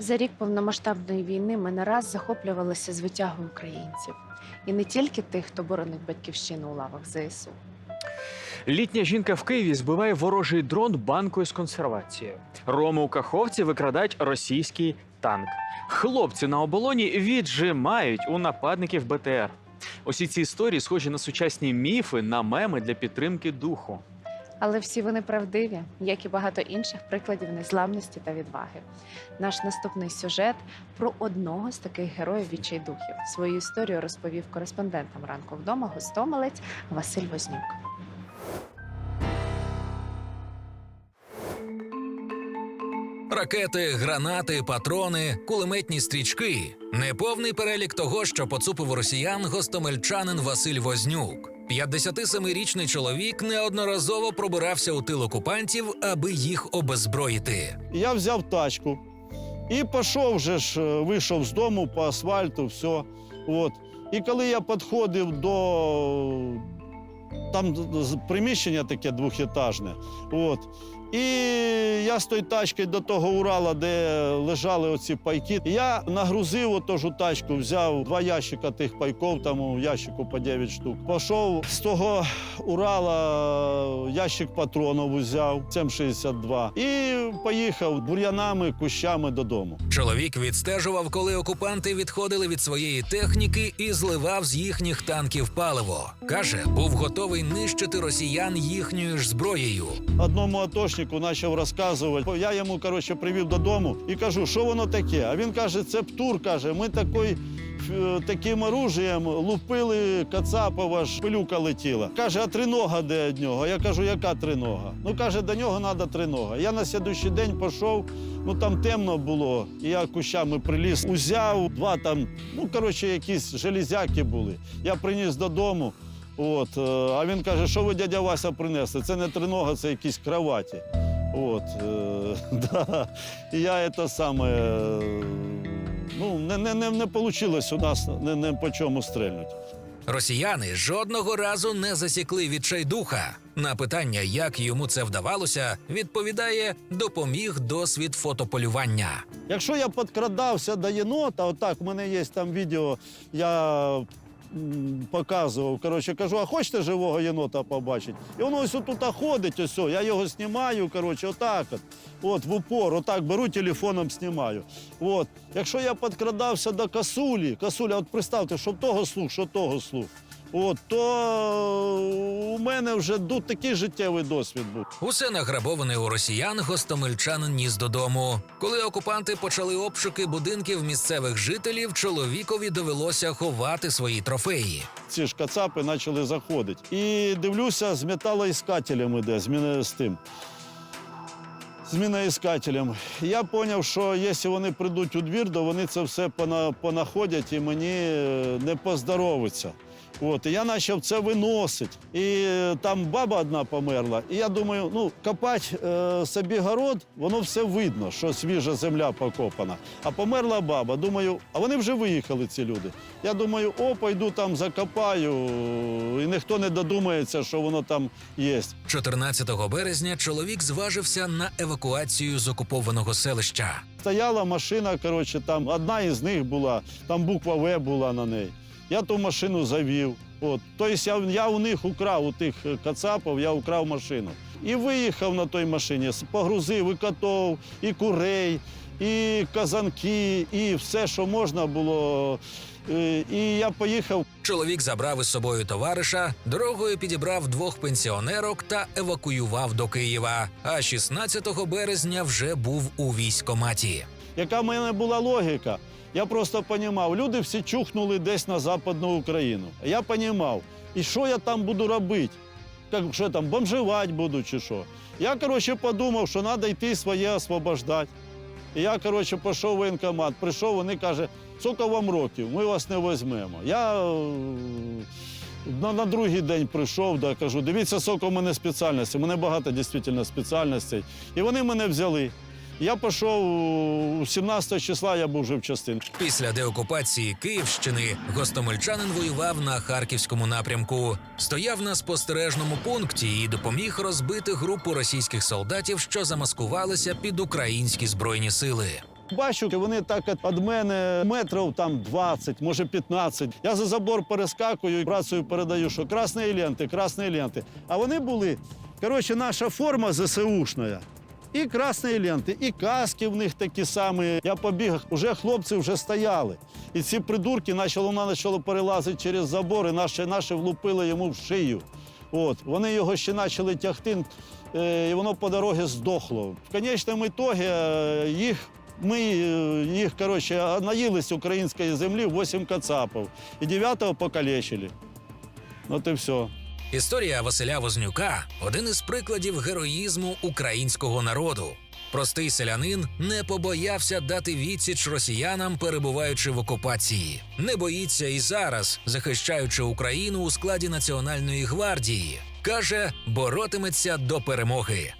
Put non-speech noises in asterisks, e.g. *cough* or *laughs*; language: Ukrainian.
За рік повномасштабної війни ми не раз захоплювалися звитягою українців. І не тільки тих, хто боронить батьківщину у лавах ЗСУ. Літня жінка в Києві збиває ворожий дрон банкою з консервацією. Роми у Каховці викрадають російський танк. Хлопці на оболоні віджимають у нападників БТР. Усі ці історії схожі на сучасні міфи, на меми для підтримки духу. Але всі вони правдиві, як і багато інших прикладів незламності та відваги. Наш наступний сюжет про одного з таких героїв відчайдухів. Свою історію розповів кореспондентам ранку вдома гостомелець Василь Вознюк. Ракети, гранати, патрони, кулеметні стрічки неповний перелік того, що поцупив росіян гостомельчанин Василь Вознюк. 57-річний чоловік неодноразово пробирався у тил окупантів, аби їх обезброїти. Я взяв тачку і пішов вже ж, е, вийшов з дому по асфальту, все. От. І коли я підходив до там приміщення таке двохетажне, от. І я з тої тачки до того Урала, де лежали оці пайки, я нагрузив оту ж тачку, взяв два ящика тих пайков, там у ящику по 9 штук. Пішов з того Урала ящик патронів взяв, 7,62. І поїхав бур'янами, кущами додому. Чоловік відстежував, коли окупанти відходили від своєї техніки і зливав з їхніх танків паливо. Каже, був готовий нищити росіян їхньою ж зброєю. Одному атошнику почав розказувати. Я йому коротше привів додому і кажу, що воно таке. А він каже, це птур. каже, ми такий. е, Таким оружієм лупили Кацапова, ж пилюка летіла. Каже, а тринога де від нього? Я кажу, яка тринога? Ну каже, до нього треба тринога. Я на слідуючий день пішов, ну там темно було, і я кущами приліз, узяв два там, ну коротше, якісь железяки були. Я приніс додому. От, е, а він каже, що ви дядя Вася принесли? Це не тринога, це якісь кроваті. От, е, *laughs* да. І я це саме. е, Ну, не, не, не, не вийшло у нас не, не по чому стрельнути. Росіяни жодного разу не засікли відчайдуха. На питання, як йому це вдавалося, відповідає: допоміг досвід фотополювання. Якщо я підкрадався до єнота, отак, в мене є там відео, я показував. Коротше, кажу, а хочете живого єнота побачити? І воно ось тут ходить, ось, я його знімаю, коротше, отак от. От, в упор, отак беру телефоном, знімаю. От. Якщо я підкрадався до касулі, касуля, от представте, що того слух, що того слух. От, то у мене вже ду- такий життєвий досвід був. Усе награбоване у росіян гостомельчанин ніс додому. Коли окупанти почали обшуки будинків місцевих жителів, чоловікові довелося ховати свої трофеї. ці ж кацапи почали заходити. І дивлюся, з металоіскателем іде, з, з тим. З міноіскателем. Я зрозумів, що якщо вони прийдуть у двір, то вони це все пона- понаходять і мені е, не поздоровиться. От, і я почав це виносити. І е, там баба одна померла. І я думаю, ну, копати е, собі город, воно все видно, що свіжа земля покопана. А померла баба. Думаю, а вони вже виїхали, ці люди. Я думаю, о, пойду там закопаю, і ніхто не додумається, що воно там є. 14 березня чоловік зважився на евакуацію з окупованого селища. Стояла машина, коротше, там одна із них була, там буква В була на неї. Я ту машину завів. От. Тобто я, я у них украв, у тих е, кацапів, я украв машину. І виїхав на той машині, погрузив і котов, і курей, і казанки, і все, що можна було. Е, І я поїхав Чоловік забрав із собою товариша, дорогою підібрав двох пенсіонерок та евакуював до Києва. А 16 березня вже був у військкоматі. Яка в мене була логіка? Я просто розумів, люди всі чухнули десь на Западну Україну. Я розумів, і що я там буду робити? Як, що там бомжувати буду чи що? Я, коротше, подумав, що треба йти своє освобождати. І я, коротше, пішов в воєнкомат, прийшов, вони кажуть, скільки вам років, ми вас не візьмемо. Я е, на, на другий день прийшов, да, кажу, дивіться, скільки в мене спеціальностей. У мене багато дійсно спеціальностей. І вони мене взяли. Я пішов 17 числа, я був вже в частині. Після деокупації Київщини гостомельчанин воював на харківському напрямку, стояв на спостережному пункті і допоміг розбити групу російських солдатів, що замаскувалися під українські збройні сили. Бачу, вони так від мене метрів там 20, може 15. Я за забор перескакую і працею передаю, що красні ленти, красні ленти. А вони були, коротше, наша форма ЗСУшна. І красні ленти, і каски в них такі самі. Я побіг, вже хлопці вже стояли. І ці придурки почали, вона почала перелазити через забор, і наші, наші влупили йому в шию. От. Вони його ще почали тягти, е, і воно по дорозі здохло. В конечному ітогі е, їх, ми е, їх коротше, наїлись української землі 8 кацапів. І 9-го покалечили. От і все. Історія Василя Вознюка один із прикладів героїзму українського народу. Простий селянин не побоявся дати відсіч росіянам, перебуваючи в окупації. Не боїться і зараз, захищаючи Україну у складі Національної гвардії. Каже, боротиметься до перемоги.